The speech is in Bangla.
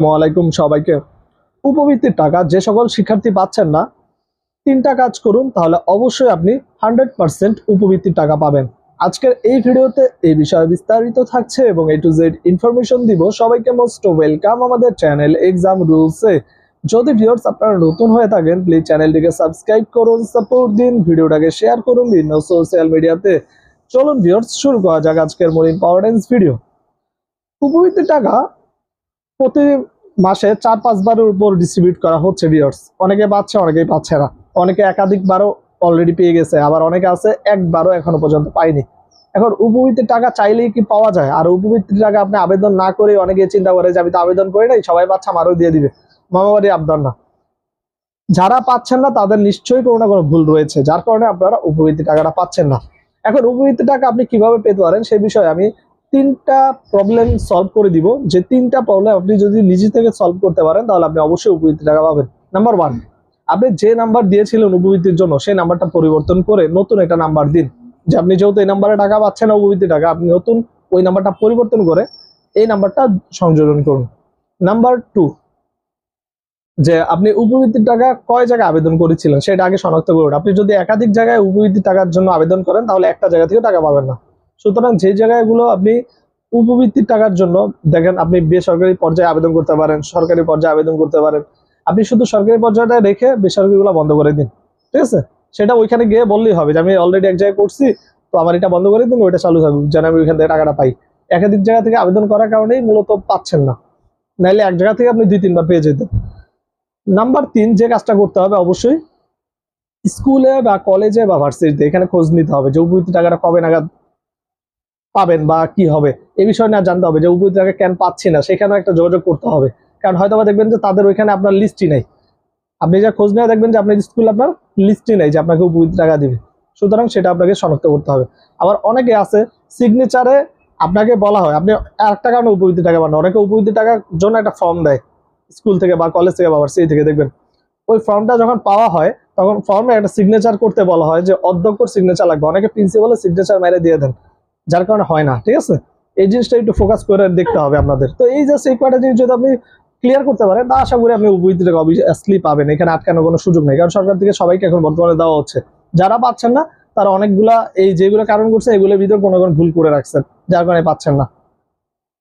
আসসালামাইকুম সবাইকে। উপবৃত্তির টাকা, যে সকল শিক্ষার্থী পাচ্ছেন না, তিনটা কাজ করুন, তাহলে অবশ্যই আপনি হান্ড্রেড পার্সেন্ট উপবৃত্তির টাকা পাবেন। আজকের এই ভিডিওতে এই বিষয়ে বিস্তারিত থাকছে এবং এ টু জেড ইনফরমেশন দিব। সবাইকে মোস্ট ওয়েলকাম আমাদের চ্যানেল এক্সাম রুলসে যদি ভিউয়ার্স আপনারা নতুন হয়ে থাকেন প্লিজ চ্যানেলটিকে সাবস্ক্রাইব করুন সাপোর্ট দিন, ভিডিওটাকে শেয়ার করুন বিভিন্ন সোশ্যাল মিডিয়াতে চলুন ভিউয়ার্স শুরু করা যাক আজকের মোর ইম্পর্টেন্স ভিডিও উপবৃত্তির টাকা প্রতি মাসে চার, পাঁচবারের উপর ডিস্ট্রিবিউট করা হচ্ছে ভিউয়ার্স অনেকে পাচ্ছে, অনেকেই পাচ্ছে না। অনেকে একাধিকবারও অলরেডি পেয়ে গেছে, আবার অনেকে আছে, একবারও এখনও পর্যন্ত পায়নি। এখন উপবৃত্তির টাকা চাইলেই কি পাওয়া যায়? আর উপবৃত্তির টাকা আপনি আবেদন না করে অনেকে চিন্তা করে যে আমি তো আবেদন করি নাই, সবাই পাচ্ছে, আমারও দিয়ে দিবে। মামাবাড়ি আবদার না। যারা পাচ্ছেন না, তাদের নিশ্চয়ই কোনো না কোনো ভুল রয়েছে, যার কারণে আপনারা উপবৃত্তি টাকাটা পাচ্ছেন না। এখন উপবৃত্তি টাকা আপনি কীভাবে পেতে পারেন, সে বিষয়ে আমি তিনটা প্রবলেম সলভ করে দিব। যে তিনটা প্রবলেম আপনি যদি নিজে থেকে সলভ করতে পারেন, তাহলে আপনি অবশ্যই উপবৃত্তি টাকা পাবেন। নাম্বার ওয়ান আপনি যে নাম্বার দিয়েছিলেন উপবৃত্তির জন্য, সেই নাম্বারটা পরিবর্তন করে নতুন একটা নাম্বার দিন। যে আপনি যেহেতু এই নাম্বারে টাকা পাচ্ছেন উপবৃত্তি টাকা, আপনি নতুন ওই নাম্বারটা পরিবর্তন করে এই নাম্বারটা সংযোজন করুন। নাম্বার টু যে আপনি উপবৃত্তির টাকা কয় জায়গায় আবেদন করেছিলেন, সেটা আগে শনাক্ত করুন। আপনি যদি একাধিক জায়গায় উপবৃত্তি টাকার জন্য আবেদন করেন, তাহলে একটা জায়গা থেকে টাকা পাবেন না। সুতরাং যে জায়গাগুলো আপনি উপবৃত্তির টাকার জন্য দেখেন আপনি বেসরকারি পর্যায়ে আবেদন করতে পারেন, সরকারি পর্যায়ে আবেদন করতে পারেন। আপনি শুধু সরকারি পর্যায়টা রেখে বেসরকারিগুলো বন্ধ করে দিন, ঠিক আছে? সেটা ওইখানে গিয়ে বললেই হবে যে, আমি অলরেডি এক জায়গায় করছি, তো আমার এটা বন্ধ করে দিন, ওইটা চালু থাকুক, যেন আমি ওইখান থেকে টাকাটা পাই। একাধিক জায়গা থেকে আবেদন করার কারণেই মূলত পাচ্ছেন না। নাইলে এক জায়গা থেকে আপনি দুই, তিনবার পেয়ে যেতেন নাম্বার তিন, যে কাজটা করতে হবে অবশ্যই, স্কুলে বা কলেজে বা ভার্সিটিতে এখানে খোঁজ নিতে হবে যে উপবৃত্তি টাকাটা কবে নাগাদ পাবেন বা কি হবে, এ বিষয় নিয়ে জানতে হবে যে টাকা কেন পাচ্ছি না, সেখানেও একটা যোগাযোগ করতে হবে। কারণ হয়তো দেখবেন যে তাদের ওইখানে আপনার লিস্টই নেই। আপনি যা খোঁজ নেওয়া দেখবেন যে আপনার স্কুল আপনার লিস্টই নেই যে আপনাকে উপবৃত্তি টাকা দিবে। সুতরাং সেটা আপনাকে শনাক্ত করতে হবে। আবার অনেকে আছে সিগনেচারে আপনাকে বলা হয়, আপনি একটা কারণে উপবৃত্তি টাকা পান অনেকে উপবৃত্তি টাকার জন্য একটা ফর্ম দেয় স্কুল থেকে বা কলেজ থেকে বা ভার্সিটি থেকে, দেখবেন। ওই ফর্মটা যখন পাওয়া হয়, তখন ফর্মে একটা সিগনেচার করতে বলা হয় যে অধ্যক্ষর সিগনেচার লাগবে। অনেকে প্রিন্সিপালের সিগনেচার মেরে দিয়ে দেন। যার কারণে হয় না, ঠিক আছে? এই জিনিসটা একটু ফোকাস করে দেখতে হবে আপনাদের। তো এই জাস্ট এই কয়টা জিনিস যদি আপনি ক্লিয়ার করতে পারেন, তা আশা করি আপনি উপবৃত্তি টাকা অবভিয়াসলি পাবেন। এখানে আটকানোর কোনো সুযোগ নেই, কারণ সরকার থেকে সবাইকে এখন বর্তমানে দেওয়া হচ্ছে। যারা পাচ্ছেন না, তারা অনেকগুলা এই যেগুলো কারণ করছে, এগুলোর ভিতরে কোনো কোনো ভুল করে রাখছেন, যার কারণে পাচ্ছেন না।